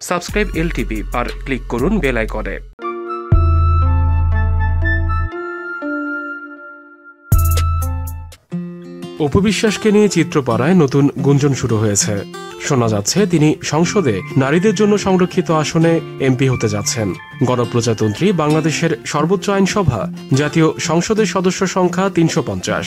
Subscribe LTV আর click করুন bell আইকনে। উপবিশ্বাসকে নিয়ে চিত্রপাড়ায় নতুন গুঞ্জন শুরু হয়েছে। শোনা যাচ্ছে, তিনি সংসদে নারীদের জন্য সংরক্ষিত আসনে এমপি হতে যাচ্ছেন। গণপ্রজাতন্ত্রী বাংলাদেশের সর্বোচ্চ আইনসভা জাতীয় সংসদের সদস্য সংখ্যা তিনশো পঞ্চাশ।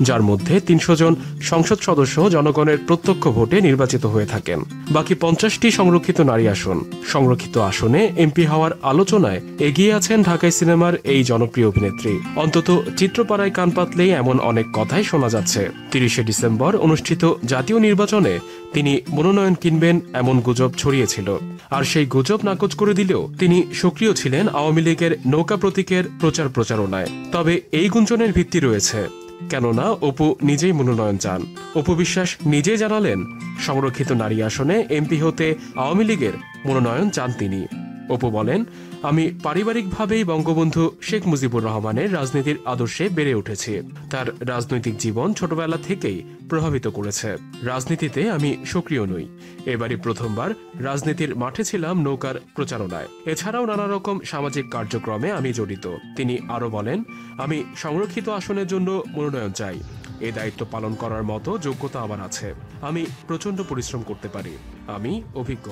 যার মধ্যে তিনশো জন সংসদ সদস্য জনগণের প্রত্যক্ষ ভোটে নির্বাচিত হয়ে থাকেন। বাকি পঞ্চাশটি সংরক্ষিত নারী আসন। সংরক্ষিত আসনে এমপি হওয়ার আলোচনায় এগিয়ে আছেন ঢাকাই সিনেমার এই জনপ্রিয় অভিনেত্রী। অন্তত চিত্রপাড়ায় কান পাতলেই এমন অনেক কথাই শোনা যাচ্ছে। তিরিশে ডিসেম্বর অনুষ্ঠিত জাতীয় নির্বাচনে তিনি মনোনয়ন কিনবেন এমন গুজব ছড়িয়েছিল। আর সেই গুজব নাকচ করে দিলেও তিনি সক্রিয় ছিলেন আওয়ামী লীগের নৌকা প্রতীকের প্রচার প্রচারণায়। তবে এই গুঞ্জনের ভিত্তি রয়েছে। কেননা অপু নিজেই মনোনয়ন চান। অপু বিশ্বাস নিজেই জানালেন, সংরক্ষিত নারী আসনে এমপি হতে আওয়ামী লীগের মনোনয়ন চান তিনি। অপু বলেন, আমি পারিবারিকভাবেই বঙ্গবন্ধু শেখ মুজিবুর রহমানের রাজনীতির আদর্শে বেড়ে উঠেছি। তার রাজনৈতিক জীবন ছোটবেলা থেকেই প্রভাবিত করেছে। রাজনীতিতে আমি সক্রিয় নই। এবারই প্রথমবার রাজনীতির মাঠে ছিলাম নৌকার প্রচারণায়। এছাড়াও নানা রকম সামাজিক কার্যক্রমে আমি জড়িত। তিনি আরও বলেন, আমি সংরক্ষিত আসনের জন্য মনোনয়ন চাই। এই দায়িত্ব পালন করার মতো যোগ্যতা আমার আছে। আমি প্রচণ্ড পরিশ্রম করতে পারি। আমি অভিজ্ঞ।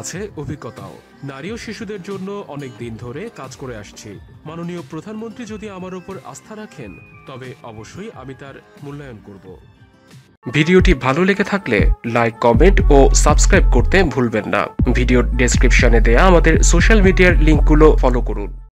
আছে অভিজ্ঞতাও। নারী ও শিশুদের জন্য অনেক দিন ধরে কাজ করে আসছি। মাননীয় প্রধানমন্ত্রী যদি আমার উপর আস্থা রাখেন, তবে অবশ্যই আমি তার মূল্যায়ন করব। ভিডিওটি ভালো লেগে থাকলে লাইক, কমেন্ট ও সাবস্ক্রাইব করতে ভুলবেন না। ভিডিওর ডেসক্রিপশনে দেয়া আমাদের সোশ্যাল মিডিয়ার লিঙ্কগুলো ফলো করুন।